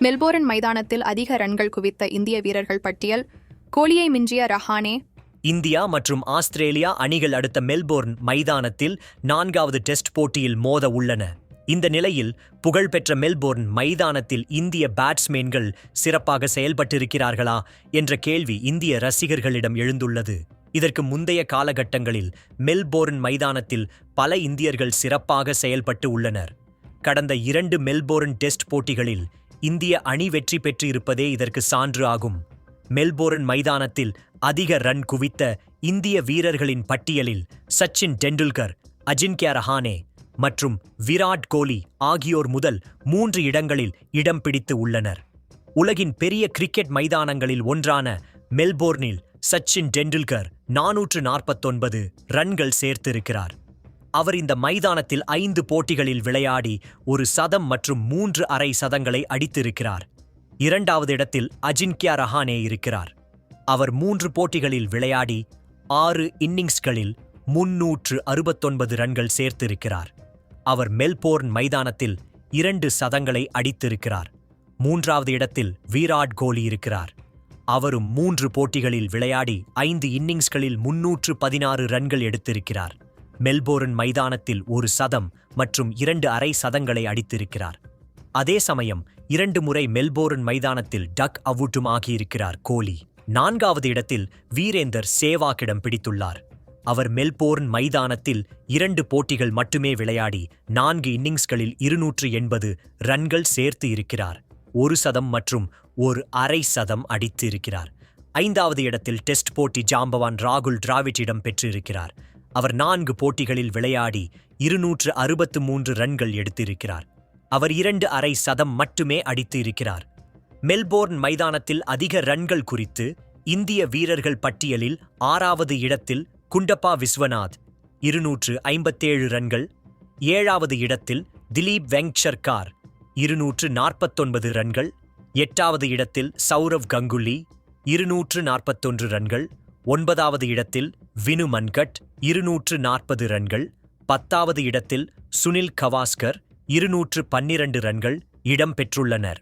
Melbourne மைதானத்தில் அதிக ரன்கள் குவித்த இந்திய வீரர்கள் பட்டியல் கோலியை மிஞ்சிய ரஹானே. இந்தியா மற்றும் ஆஸ்திரேலியா அணிகள் அடுத்த மெல்போர்ன் மைதானத்தில் நான்காவது டெஸ்ட் போட்டியில் மோத உள்ளன. இந்த நிலையில் புகழ்பெற்ற மெல்போர்ன் மைதானத்தில் இந்திய பேட்ஸ்மேன்கள் சிறப்பாக செயல்பட்டிருக்கிறார்களா என்ற கேள்வி இந்திய ரசிகர்களிடம் எழுந்துள்ளது. இதற்கு முந்தைய காலகட்டங்களில் மெல்போர்ன் மைதானத்தில் பல இந்தியர்கள் சிறப்பாக செயல்பட்டு உள்ளனர். கடந்த இரண்டு மெல்போர்ன் டெஸ்ட் போட்டிகளில் இந்திய அணி வெற்றி பெற்றிருப்பதே இதற்கு சான்று ஆகும். மெல்போர்ன் மைதானத்தில் அதிக ரன் குவித்த இந்திய வீரர்களின் பட்டியலில் சச்சின் டெண்டுல்கர் அஜின்க்யா ரஹானே மற்றும் விராட் கோலி ஆகியோர் முதல் மூன்று இடங்களில் இடம் பிடித்து உள்ளனர். உலகின் பெரிய கிரிக்கெட் மைதானங்களில் ஒன்றான மெல்போர்னில் சச்சின் டெண்டுல்கர் நாநூற்று நாற்பத்தொன்பது ரன்கள் சேர்த்திருக்கிறார். அவர் இந்த மைதானத்தில் ஐந்து போட்டிகளில் விளையாடி ஒரு சதம் மற்றும் மூன்று அரை சதங்களை அடித்திருக்கிறார். இரண்டாவது இடத்தில் அஜின்க்யா ரஹானே இருக்கிறார். அவர் மூன்று போட்டிகளில் விளையாடி ஆறு இன்னிங்ஸ்களில் முன்னூற்று அறுபத்தொன்பது ரன்கள் சேர்த்திருக்கிறார். அவர் மெல்போர்ன் மைதானத்தில் இரண்டு சதங்களை அடித்திருக்கிறார். மூன்றாவது இடத்தில் விராட் கோலி இருக்கிறார். அவரும் மூன்று போட்டிகளில் விளையாடி ஐந்து இன்னிங்ஸ்களில் முன்னூற்று பதினாறு ரன்கள் எடுத்திருக்கிறார். மெல்போர்ன் மைதானத்தில் ஒரு சதம் மற்றும் இரண்டு அரை சதங்களை அடித்திருக்கிறார். அதே சமயம் இரண்டு முறை மெல்போர்ன் மைதானத்தில் டக் அவுட்டும் ஆகியிருக்கிறார் கோலி. நான்காவது இடத்தில் வீரேந்தர் சேவாக்கிடம் பிடித்துள்ளார். அவர் மெல்போர்ன் மைதானத்தில் இரண்டு போட்டிகள் மட்டுமே விளையாடி நான்கு இன்னிங்ஸ்களில் இருநூற்று எண்பது ரன்கள் சேர்த்து இருக்கிறார். ஒரு சதம் மற்றும் ஒரு அரை சதம் அடித்து இருக்கிறார் ஐந்தாவது இடத்தில் டெஸ்ட் போட்டி ஜாம்பவான் ராகுல் டிராவிட்டிடம் பெற்றிருக்கிறார். அவர் நான்கு போட்டிகளில் விளையாடி இருநூற்று அறுபத்து மூன்று ரன்கள் எடுத்திருக்கிறார். அவர் இரண்டு அரை சதம் மட்டுமே அடித்து இருக்கிறார் மெல்போர்ன் மைதானத்தில் அதிக ரன்கள் குறித்து இந்திய வீரர்கள் பட்டியலில் ஆறாவது இடத்தில் குண்டப்பா விஸ்வநாத் இருநூற்று ஐம்பத்தேழு ரன்கள் ஏழாவது இடத்தில் திலீப் வெங்சர்கார் இருநூற்று நாற்பத்தொன்பது ரன்கள் எட்டாவது இடத்தில் சௌரவ் கங்குலி இருநூற்று நாற்பத்தொன்று ரன்கள் ஒன்பதாவது இடத்தில் வினு மன்கட் இருநூற்று நாற்பது ரன்கள். பத்தாவது இடத்தில் சுனில் கவாஸ்கர் இருநூற்று பன்னிரண்டு ரன்கள் இடம்பெற்றுள்ளனர்